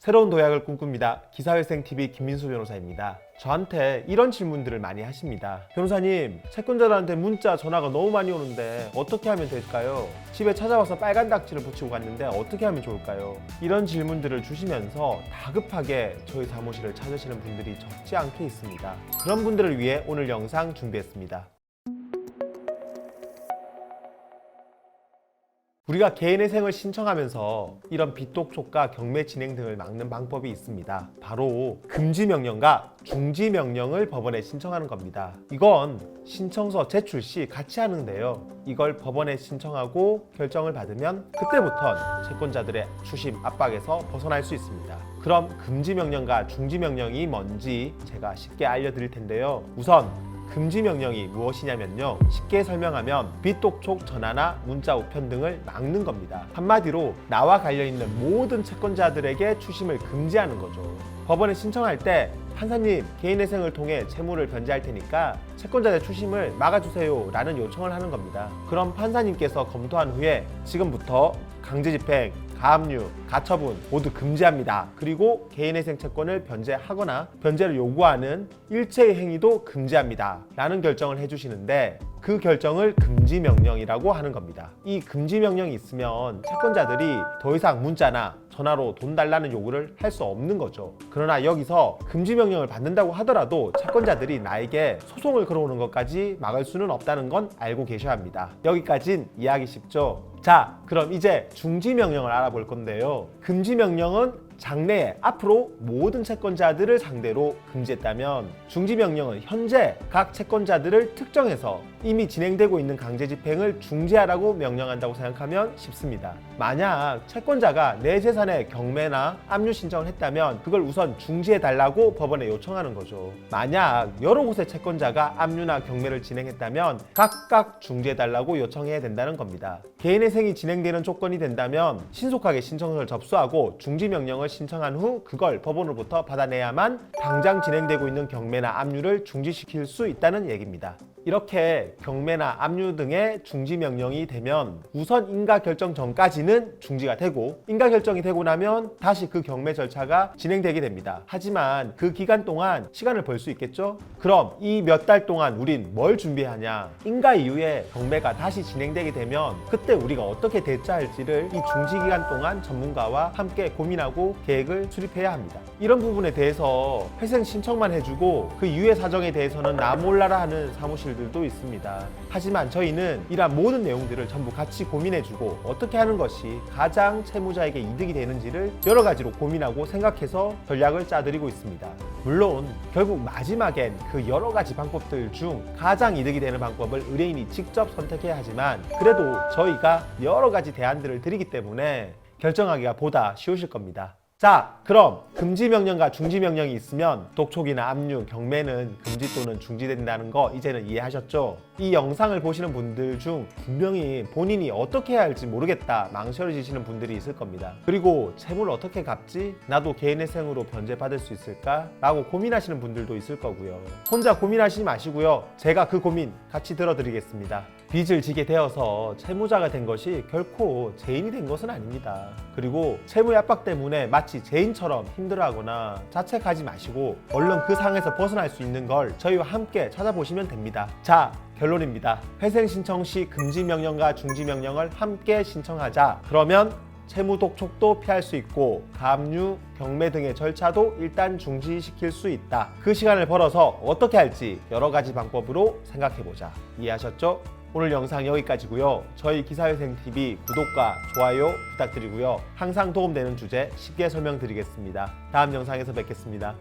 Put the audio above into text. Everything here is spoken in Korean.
새로운 도약을 꿈꿉니다. 기사회생TV 김민수 변호사입니다. 저한테 이런 질문들을 많이 하십니다. 변호사님, 채권자들한테 문자, 전화가 너무 많이 오는데 어떻게 하면 될까요? 집에 찾아와서 빨간 딱지를 붙이고 갔는데 어떻게 하면 좋을까요? 이런 질문들을 주시면서 다급하게 저희 사무실을 찾으시는 분들이 적지 않게 있습니다. 그런 분들을 위해 오늘 영상 준비했습니다. 우리가 개인회생을 신청하면서 이런 빚독촉과 경매 진행 등을 막는 방법이 있습니다. 바로 금지 명령과 중지 명령을 법원에 신청하는 겁니다. 이건 신청서 제출 시 같이 하는데요. 이걸 법원에 신청하고 결정을 받으면 그때부터 채권자들의 추심 압박에서 벗어날 수 있습니다. 그럼 금지 명령과 중지 명령이 뭔지 제가 쉽게 알려드릴 텐데요. 우선 금지 명령이 무엇이냐면요. 쉽게 설명하면 빚독촉 전화나 문자 우편 등을 막는 겁니다. 한마디로 나와 관련 있는 모든 채권자들에게 추심을 금지하는 거죠. 법원에 신청할 때 판사님 개인회생을 통해 채무를 변제할 테니까 채권자의 추심을 막아주세요 라는 요청을 하는 겁니다. 그럼 판사님께서 검토한 후에 지금부터 강제집행, 가압류, 가처분 모두 금지합니다. 그리고 개인회생 채권을 변제하거나 변제를 요구하는 일체의 행위도 금지합니다. 라는 결정을 해주시는데 그 결정을 금지 명령이라고 하는 겁니다. 이 금지 명령이 있으면 채권자들이 더 이상 문자나 전화로 돈 달라는 요구를 할 수 없는 거죠. 그러나 여기서 금지 명령을 받는다고 하더라도 채권자들이 나에게 소송을 걸어오는 것까지 막을 수는 없다는 건 알고 계셔야 합니다. 여기까진 이해하기 쉽죠? 자, 그럼 이제 중지 명령을 알아볼 건데요. 금지 명령은 장래에 앞으로 모든 채권자들을 상대로 금지했다면 중지 명령은 현재 각 채권자들을 특정해서 이미 진행되고 있는 강제 집행을 중지하라고 명령한다고 생각하면 쉽습니다. 만약 채권자가 내 재산의 경매나 압류 신청을 했다면 그걸 우선 중지해 달라고 법원에 요청하는 거죠. 만약 여러 곳의 채권자가 압류나 경매를 진행했다면 각각 중지해 달라고 요청해야 된다는 겁니다. 개인회생이 진행되는 조건이 된다면 신속하게 신청서를 접수하고 중지 명령을 신청한 후 그걸 법원으로부터 받아내야만 당장 진행되고 있는 경매나 압류를 중지시킬 수 있다는 얘기입니다. 이렇게 경매나 압류 등의 중지 명령이 되면 우선 인가 결정 전까지는 중지가 되고 인가 결정이 되고 나면 다시 그 경매 절차가 진행되게 됩니다. 하지만 그 기간 동안 시간을 벌 수 있겠죠? 그럼 이 몇 달 동안 우린 뭘 준비하냐? 인가 이후에 경매가 다시 진행되게 되면 그때 우리가 어떻게 대처할지를 이 중지 기간 동안 전문가와 함께 고민하고 계획을 수립해야 합니다. 이런 부분에 대해서 회생 신청만 해주고 그 이후의 사정에 대해서는 나 몰라라 하는 사무실 들도 있습니다. 하지만 저희는 이러한 모든 내용들을 전부 같이 고민해주고 어떻게 하는 것이 가장 채무자에게 이득이 되는지를 여러 가지로 고민하고 생각해서 전략을 짜드리고 있습니다. 물론 결국 마지막엔 그 여러 가지 방법들 중 가장 이득이 되는 방법을 의뢰인이 직접 선택해야 하지만 그래도 저희가 여러 가지 대안들을 드리기 때문에 결정하기가 보다 쉬우실 겁니다. 자, 그럼 금지 명령과 중지 명령이 있으면 독촉이나 압류, 경매는 금지 또는 중지된다는 거 이제는 이해하셨죠? 이 영상을 보시는 분들 중 분명히 본인이 어떻게 해야 할지 모르겠다 망설여지시는 분들이 있을 겁니다. 그리고 채무를 어떻게 갚지? 나도 개인회생으로 변제받을 수 있을까? 라고 고민하시는 분들도 있을 거고요. 혼자 고민하시지 마시고요. 제가 그 고민 같이 들어드리겠습니다. 빚을 지게 되어서 채무자가 된 것이 결코 죄인이 된 것은 아닙니다. 그리고 채무의 압박 때문에 마치 죄인처럼 힘들어하거나 자책하지 마시고 얼른 그 상에서 벗어날 수 있는 걸 저희와 함께 찾아보시면 됩니다. 자, 결론입니다. 회생 신청 시 금지 명령과 중지 명령을 함께 신청하자. 그러면 채무 독촉도 피할 수 있고 가압류, 경매 등의 절차도 일단 중지시킬 수 있다. 그 시간을 벌어서 어떻게 할지 여러 가지 방법으로 생각해 보자. 이해하셨죠? 오늘 영상 여기까지고요. 저희 기사회생 TV 구독과 좋아요 부탁드리고요. 항상 도움되는 주제 쉽게 설명드리겠습니다. 다음 영상에서 뵙겠습니다.